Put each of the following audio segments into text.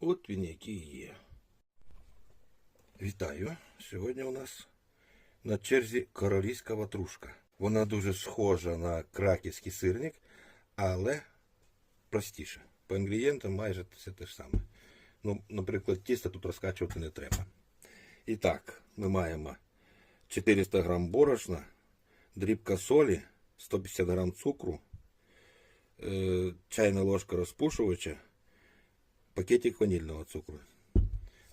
От він який є. Вітаю! Сьогодні у нас на черзі королівська ватрушка. Вона дуже схожа на краківський сирник, але простіше. По інгредієнтам майже все те ж саме. Ну, наприклад, тісто тут розкачувати не треба. І так, ми маємо 400 грам борошна, дрібка солі, 150 грам цукру, е, чайна ложка розпушувача, пакетик ванільного цукру.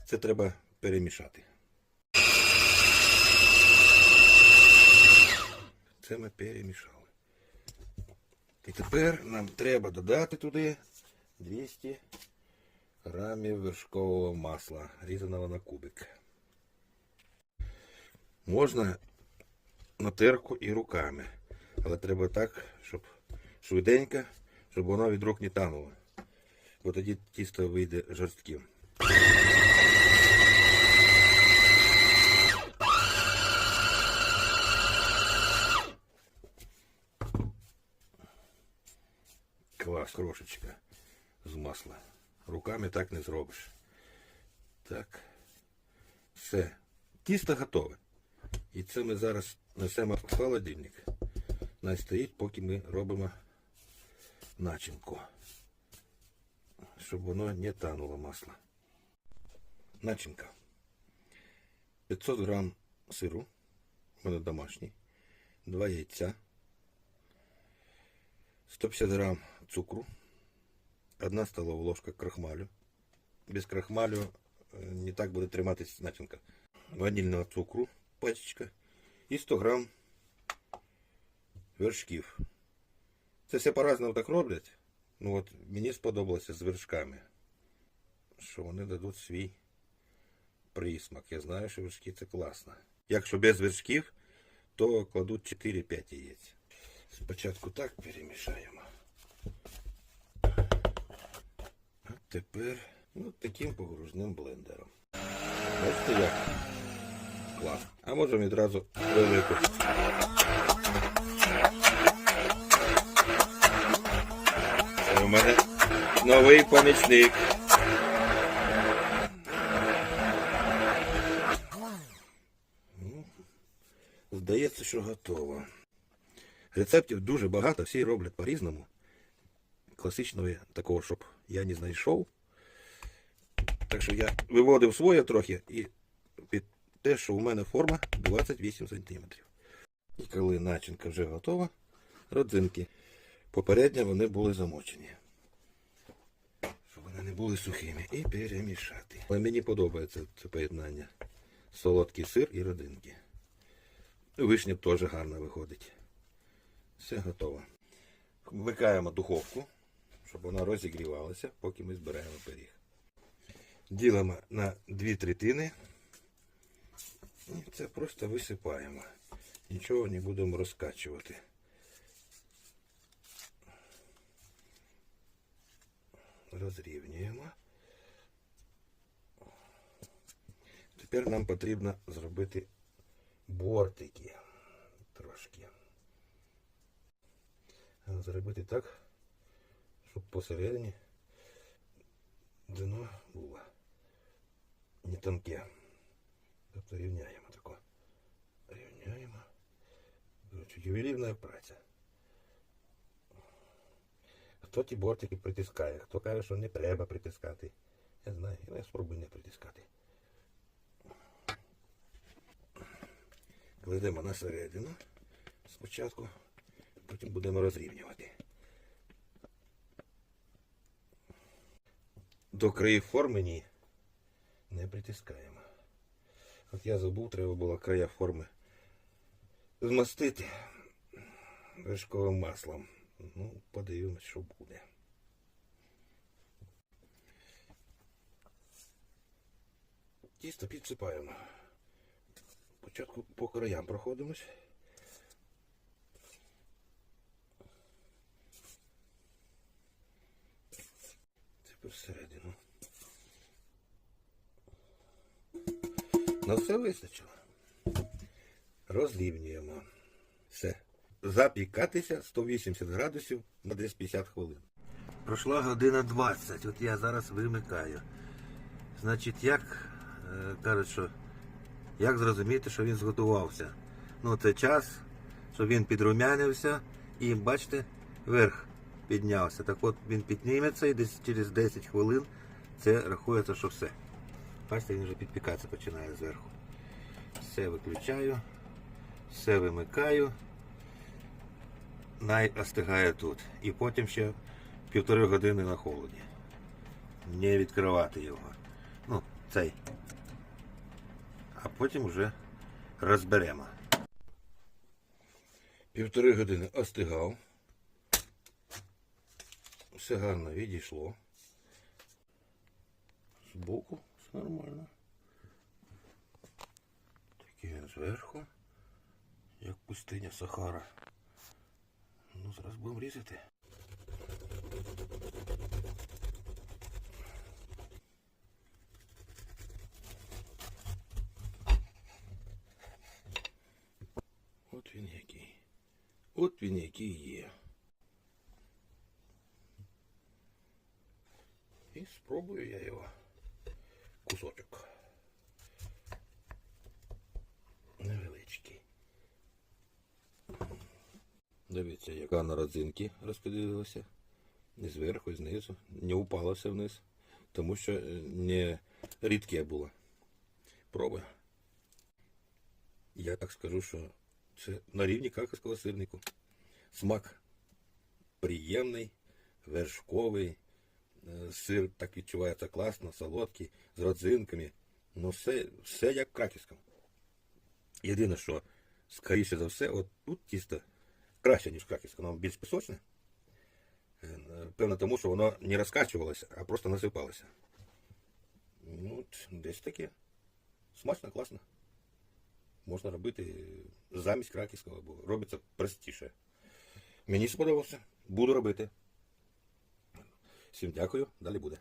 Це треба перемішати. Це ми перемішали. І тепер нам треба додати туди 200 грамів вершкового масла, різаного на кубик. Можна на терку і руками. Але треба так, щоб швиденько, щоб воно від рук не тануло. Бо тоді тісто вийде жорстким. Клас, крошечка з масла. Руками так не зробиш. Так. Все. Тісто готове. І це ми зараз несемо в холодильник. Най стоїть, поки ми робимо начинку. Щоб воно не тануло масло. Начинка. 500 грам сиру. У мене домашній. 2 яйця. 150 грам цукру. 1 столова ложка крахмалю. Без крахмалю е, не так буде триматись начинка. Ванільного цукру пачечка і 100 грам вершків. Це все по-разному так роблять. Ну от мені сподобалося з вершками, що вони дадуть свій присмак. Я знаю, що вершки це класно. Якщо без вершків, то кладуть 4-5 яєць. Спочатку так перемішаємо. А тепер ну, таким погружним блендером. Бачите як? Клас. А можемо відразу велику. Мене новий помічник. Здається, що готово. Рецептів дуже багато, всі роблять по-різному. Класичного такого, щоб я не знайшов. Так що я виводив своє трохи і під те, що у мене форма 28 см. І коли начинка вже готова, родзинки. Попередньо вони були замочені. Не були сухими. І перемішати. Але мені подобається це поєднання. Солодкий сир і родинки. Вишня теж гарно виходить. Все готово. Вмикаємо духовку, щоб вона розігрівалася, поки ми збираємо пиріг. Ділимо на дві третини. І це просто висипаємо. Нічого не будемо розкачувати. Розрівнюємо. Тепер нам потрібно зробити бортики трошки. Зробити так, щоб посередині дно було не тонке. Тобто рівняємо тако. Рівняємо. Короче, ювелірна праця. Хто ті бортики притискає, хто каже, що не треба притискати. Я знаю, але я спробую не притискати. Кладемо на середину спочатку, потім будемо розрівнювати. До країв форми. Не притискаємо. От я забув, треба було края форми змастити вершковим маслом. Ну, подивимось, що буде. Тісто підсипаємо. Спочатку по краям проходимось. Тепер всередину. На все вистачило. Розрівнюємо. Запікатися 180 градусів на десь 50 хвилин. Пройшла година 20. От я зараз вимикаю. Значить, як е, кажуть, що як зрозуміти, що він зготувався? Ну, це час, щоб він підрумянився і, бачите, верх піднявся. Так от він підніметься і десь через 10 хвилин це рахується, що все. Бачите, він вже підпікатися починає зверху. Все виключаю, все вимикаю. Най остигає тут. І потім ще півтори години на холоді. Не відкривати його. Ну, цей. А потім вже розберемо. Півтори години остигав. Все гарно відійшло. Збоку все нормально. Такий зверху. Як пустиня Сахара. Ну, зараз будемо різати. От він який. От він який є. І спробую я його кусочок. Дивіться, яка на родзинки розподілилася. І зверху, і знизу. Не упала все вниз. Тому що е, не рідке було. Пробуй. Я так скажу, що це на рівні краківського сирнику. Смак приємний, вершковий. Е, Сир так відчувається класно, солодкий, з родзинками. Ну, все, все як краківському. Єдине, що, скоріше за все, от тут тісто краще, ніж в краківському, воно більш пісочне. Е, Певно, тому що воно не розкачувалося, а просто насипалося. Ну, десь таке. Смачно, класно. Можна робити замість краківського, бо робиться простіше. Мені сподобався. Буду робити. Всім дякую, далі буде.